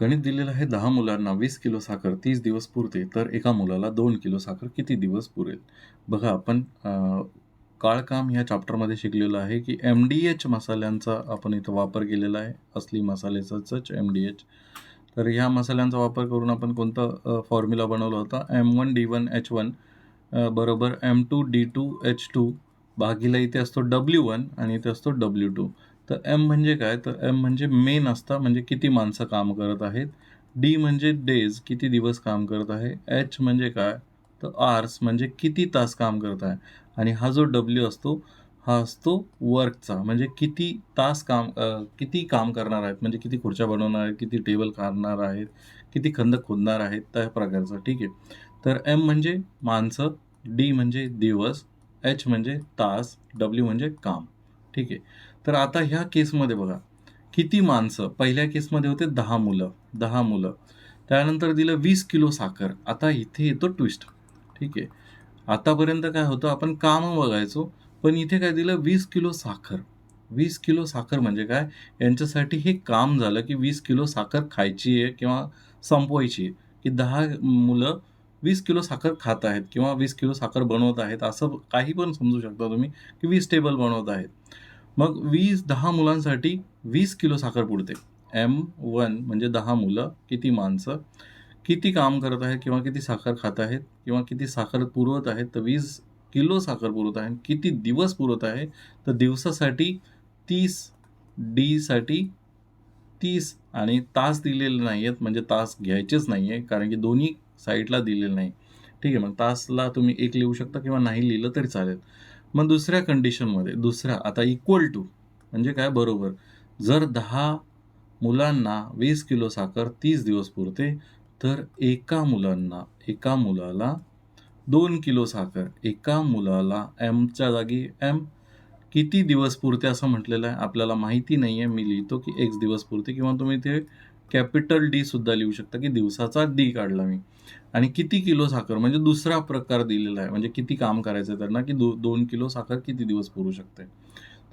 गणित दिलेलं आहे दहा मुलांना वीस किलो साखर तीस दिवस पुरते तर एका मुलाला दोन किलो साखर किती दिवस पुरेल? बघा आपण काळकाम ह्या चॅप्टरमध्ये शिकलेलो आहे की एम डी एच मसाल्यांचा आपण इथं वापर केलेला आहे. असली मसाल्याचाच एम डी एच तर ह्या मसाल्यांचा वापर करून आपण कोणता फॉर्म्युला बनवला होता? M one D one H one बरोबर M two D two H two भागीला इथे असतो डब्ल्यू वन आणि इथे असतो डब्ल्यू टू तर एम म्हणजे काय? तर एम म्हणजे मेन असता म्हणजे किती माणसं काम करत आहेत. डी म्हणजे डेज किती दिवस काम करत आहे. एच म्हणजे काय? तर आर्स म्हणजे किती तास काम करत आहे. आणि हा जो डब्ल्यू असतो हा असतो वर्कचा म्हणजे किती तास काम आ, किती काम करणार आहेत. म्हणजे किती खुर्च्या बनवणार आहेत किती टेबल काढणार आहेत किती खंद खोदणार आहेत त्या प्रकारचं. ठीक आहे? तर एम म्हणजे माणसं डी म्हणजे दिवस एच म्हणजे तास डब्ल्यू म्हणजे काम. ठीक आहे? तर आता ह्या केसमध्ये बघा किती माणसं पहिल्या केसमध्ये होते दहा मुलं दहा मुलं. त्यानंतर दिलं वीस किलो साखर. आता इथे येतो ट्विस्ट ठीक आहे. आतापर्यंत काय होतं आपण काम बघायचो पण इथे काय दिलं वीस किलो साखर. वीस किलो साखर म्हणजे काय? यांच्यासाठी हे काम झालं की वीस किलो साखर खायची आहे किंवा संपवायची आहे. की दहा मुलं वीस किलो साखर खात आहेत किंवा वीस किलो साखर बनवत आहेत असं काही पण समजू शकता तुम्ही की वीस टेबल बनवत आहेत. मग वीस दहा मुलांसाठी वीस किलो साखर पुरते. एम वन म्हणजे दहा मुलं किती माणसं किती काम करत आहेत किंवा किती साखर खात आहेत किंवा किती साखर पुरवत आहेत तर वीस किलो साखर पुरवत आहे. किती दिवस पुरवत आहे तर दिवसासाठी तीस डीसाठी तीस आणि तास दिलेले नाही आहेत म्हणजे तास घ्यायचेच नाही आहे कारण की दोन्ही साईडला दिलेलं नाही. ठीक आहे मग तासला तुम्ही एक लिहू शकता किंवा नाही लिहिलं तरी चालेल. मग दुसऱ्या कंडिशनमध्ये दुसऱ्या आता इक्वल टू म्हणजे काय? बरोबर. जर दहा मुलांना वीस किलो साखर तीस दिवस पुरते तर एका मुलांना एका मुलाला दोन किलो साखर एका मुलाला एमच्या जागी एम किती दिवस पुरते असं म्हटलेलं आहे? आपल्याला माहिती नाही आहे मी लिहितो की एक्स दिवस पुरते किंवा तुम्ही ते कॅपिटल डी सुद्धा लिहू शकता की दिवसाचा डी काढला मी. आणि किती किलो साखर? म्हणजे दुसरा प्रकार दिलेला आहे. म्हणजे किती काम करायचं आहे त्यांना की दो दोन किलो साखर किती दिवस पुरू शकते?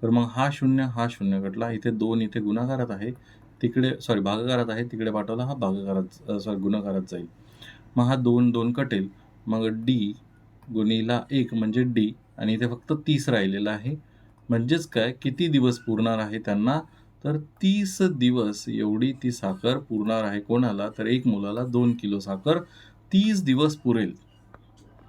तर मग हा शून्य हा शून्य कटला. इथे दोन इथे गुणाकारात आहे. तिकडे सॉरी भागाकारात आहे. तिकडे पाठवला हा भागाकारात सॉरी गुणाकारात जाईल. मग हा दोन दोन कटेल. मग डी गुणीला एक म्हणजे डी. आणि इथे फक्त तीस राहिलेला आहे. म्हणजेच काय? किती दिवस पुरणार आहे त्यांना? तर तीस दिवस एवढी ती साखर पुरणार आहे कोणाला? तर एक मुलाला दोन किलो साखर तीस दिवस पुरेल.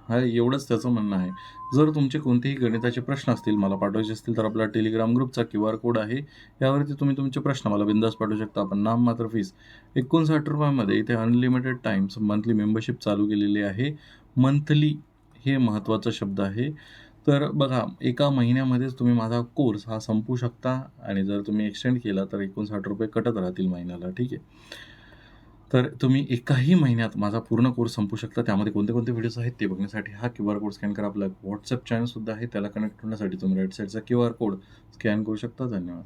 हा एवढंच त्याचं म्हणणं आहे. जर तुमचे कोणतेही गणिताचे प्रश्न असतील मला पाठवायचे असतील तर आपला टेलिग्राम ग्रुपचा क्यू आर कोड आहे. यावरती तुम्ही तुमचे प्रश्न मला बिंदास पाठवू शकता. आपण नाम मात्र फीस एकोणसाठ रुपयामध्ये इथे अनलिमिटेड टाइम्स मंथली मेंबरशिप चालू केलेली आहे. मंथली हे महत्त्वाचा शब्द आहे. तर बघा एका महिन्यामध्येच तुम्ही माझा कोर्स हा संपू शकता आणि जर तुम्ही एक्सटेंड केला तर एकोणसाठ रुपये कटत राहतील महिन्याला ठीक आहे? तर तुम्ही एकाही महिन्यात माझा पूर्ण कोर्स संपू शकता. त्यामध्ये कोणते कोणते व्हिडिओज आहेत ते बघण्यासाठी हा क्यू आर कोड स्कॅन करा. आपला व्हॉट्सअप चॅनलसुद्धा आहे. त्याला कनेक्ट होण्यासाठी तुम्ही राईट साईडचा क्यू आर कोड स्कॅन करू शकता. धन्यवाद.